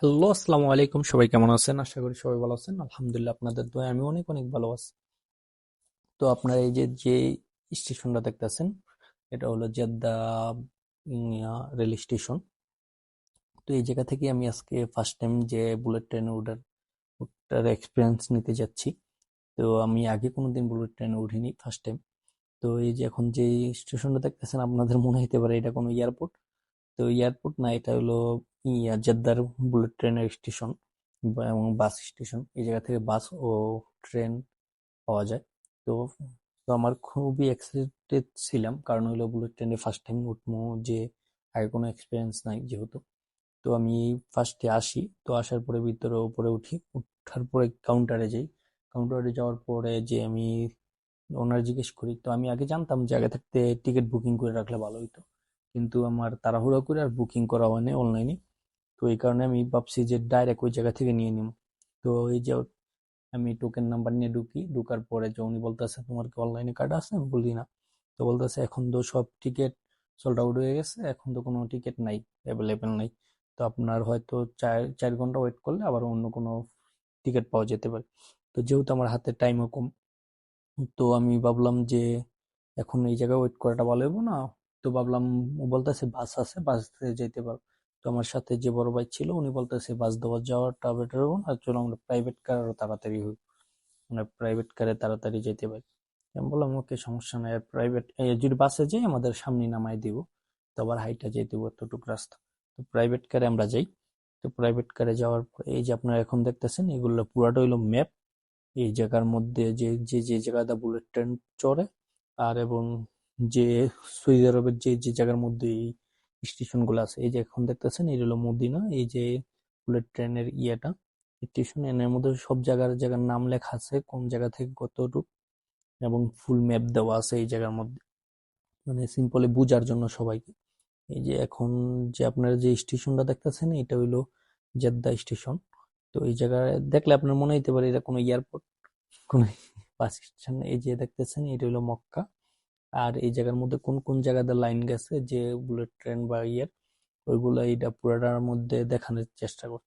Hello, আসসালামু আলাইকুম। সবাই কেমন আছেন? আশা করি সবাই ভালো আছেন। আলহামদুলিল্লাহ, আপনাদের দোয়া আমি অনেক অনেক ভালো আছি। তো আপনার এই যে যে স্টেশনটা দেখতেছেন, এটা হলো জেদ্দা রেল স্টেশন। তো এই জায়গা থেকে আমি আজকে ফার্স্ট টাইম যে বুলেট ট্রেনে ওঠার ওটার এক্সপিরিয়েন্স নিতে যাচ্ছি। তো আমি আগে কোনোদিন বুলেট ট্রেনে উঠিনি ফার্স্ট টাইম তো এই যে এখন যে স্টেশনটা দেখতেছেন, আপনাদের মনে হতে পারে এটা কোনো এয়ারপোর্ট। তো এয়ারপোর্ট না, এটা হলো জেদ্দার বুলেট ট্রেনের স্টেশন এবং বাস স্টেশন এই জায়গা থেকে বাস ও ট্রেন পাওয়া যায়। তো তো আমার খুবই এক্সাইটেড ছিলাম কারণ হলো বুলেট ট্রেনে ফার্স্ট টাইম উঠবো যে আগে কোনো এক্সপিরিয়েন্স নাই যেহেতু। তো আমি ফার্স্টে আসি, তো আসার পরে ভিতরে উপরে উঠি, উঠার পরে কাউন্টারে যাই। কাউন্টারে যাওয়ার পরে যে আমি ওনার জিজ্ঞেস করি, তো আমি আগে জানতাম যে আগে থাকতে টিকিট বুকিং করে রাখলে ভালো হতো কিন্তু আমার তাড়াহুড়ো করে আর বুকিং করা হয়নি অনলাইনে তো এই কারণে আমি ভাবছি যে ডাইরেক্ট ওই জায়গা থেকে নিয়ে নিব। তো এই যে আমি টোকেন নাম্বার নিয়ে ঢুকি, ঢুকার পরে যে উনি বলতেছে, তোমার কি অনলাইনে কার্ড আছে? আমি বলি, না। তো বলতেছে, এখন তো সব টিকিট সোল্ড আউট হয়ে গেছে, এখন তো কোনো টিকিট নাই অ্যাভেলেবেল নাই। তো আপনার হয়তো চার চার ঘণ্টা ওয়েট করলে আবার অন্য কোনো টিকিট পাওয়া যেতে পারে। তো যেহেতু আমার হাতে টাইমও কম, তো আমি ভাবলাম যে এখন এই জায়গায় ওয়েট করাটা ভালো হব না। তো ভাবলাম বলতেছে, বাস আছে, বাসে যেতে পারো। আমার সাথে যে বড় ভাই ছিল, উনি বলতেছে, বাস দেওয়া যাওয়াটা বেটার হব না চলো আমরা প্রাইভেট কার আরও তাড়াতাড়ি হই মানে প্রাইভেট কারে তাড়াতাড়ি যেতে পারি। আমি বললাম, ওকে, সমস্যা নাই প্রাইভেট যদি বাসে যাই, আমাদের সামনে নামাই দিব। তো আবার হাইটা যেতে দিব এতটুকু রাস্তা। তো প্রাইভেট কারে আমরা যাই। তো প্রাইভেট কারে যাওয়ার পর, এই যে আপনারা এখন দেখতেছেন, এগুলো পুরাটা হইল ম্যাপ এই জায়গার মধ্যে যে যে যে জায়গাটা বুলেট ট্রেন চড়ে, আর এবং যে সৌদি আরবের যে যে জায়গার মধ্যে এই স্টেশনগুলো আছে। এই যে এখন দেখতেছেন, এই হলো মদিনা, এই যে বুলেট ট্রেনের ইয়েটা। স্টেশনের মধ্যে সব জায়গার জায়গার নাম লেখা আছে, কোন জায়গা থেকে কতটুকু, এবং ফুল ম্যাপ দেওয়া আছে এই জায়গার মধ্যে। মানে সিম্পলি বুঝার জন্য সবাইকে। এই যে এখন যে আপনারা যে স্টেশনটা দেখতেছেন এটা হইল জেদ্দা স্টেশন। তো এই জায়গায় দেখলে আপনার মনে হইতে পারে এটা কোনো এয়ারপোর্ট, কোন বাস স্টেশন এই যে দেখতেছেন, এটা হলো মক্কা। আর এই জায়গার মধ্যে কোন কোন জায়গাতে লাইন গেছে যে বুলেট ট্রেন বা ইয়ের, ওইগুলো এইটা পুরোটার মধ্যে দেখানোর চেষ্টা কর।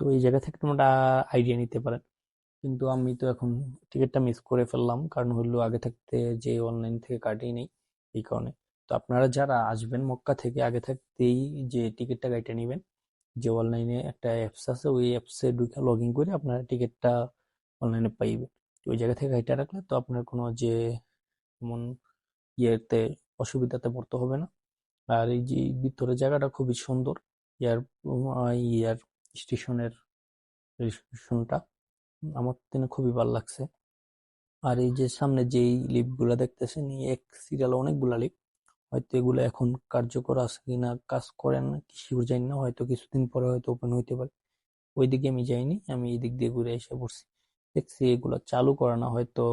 তো এই জায়গা থেকে তোমরা আইডিয়া নিতে পারেন। কিন্তু আমি তো এখন টিকিটটা মিস করে ফেললাম, কারণ হইল আগে থাকতে যে অনলাইন থেকে কাটেই নেই এই কারণে। তো আপনারা যারা আসবেন মক্কা থেকে, আগে থাকতেই যে টিকিটটা কাটে নেবেন, যে অনলাইনে একটা অ্যাপস আছে, ওই অ্যাপসে ঢুকে লগ ইন করে আপনারা টিকিটটা অনলাইনে পাইবেন। ওই জায়গা থেকে কাইটা রাখলে তো আপনার কোনো যে এমন ইয়েতে অসুবিধাতে পড়তে হবে না। আর এই যে ভিতরে জায়গাটা খুবই সুন্দর ইয়ার ইয়ার স্টেশনের স্টেশনটা আমার দিনে খুবই ভালো লাগছে। আর এই যে সামনে যেই লিফটগুলো দেখতেছেন এক সিরিয়ালে অনেকগুলা লিপ হয়তো এগুলো এখন কার্যকর আছে কিনা, কাজ করেন কি শিওর জানি না। হয়তো কিছুদিন পরে হয়তো ওপেন হইতে পারে। ওইদিকে আমি যাইনি, আমি এই দিক দিয়ে ঘুরে এসে পড়ছি। দেখছি এগুলো চালু করা না, হয়তো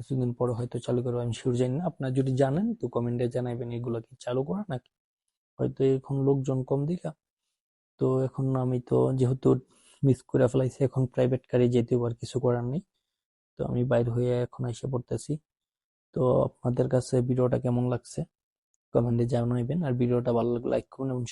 কিছুদিন পরে হয়তো চালু করব, আমি শিওর জানি না। আপনারা যদি জানেন, তো কমেন্টে জানাবেন এগুলো কি চালু করা নাকি? হয়তো এখন লোকজন কম দেখা। তো এখন আমি তো যেহেতু মিস করে ফেলাইছি, এখন প্রাইভেট কারে যেতে আর কিছু করার নেই। তো আমি বাইর হয়ে এখন এসে পড়তেছি। তো আপনাদের কাছে ভিডিওটা কেমন লাগছে? কমেন্টে জানাইবেন। আর ভিডিওটা ভালো লাগলে লাইক করুন এবং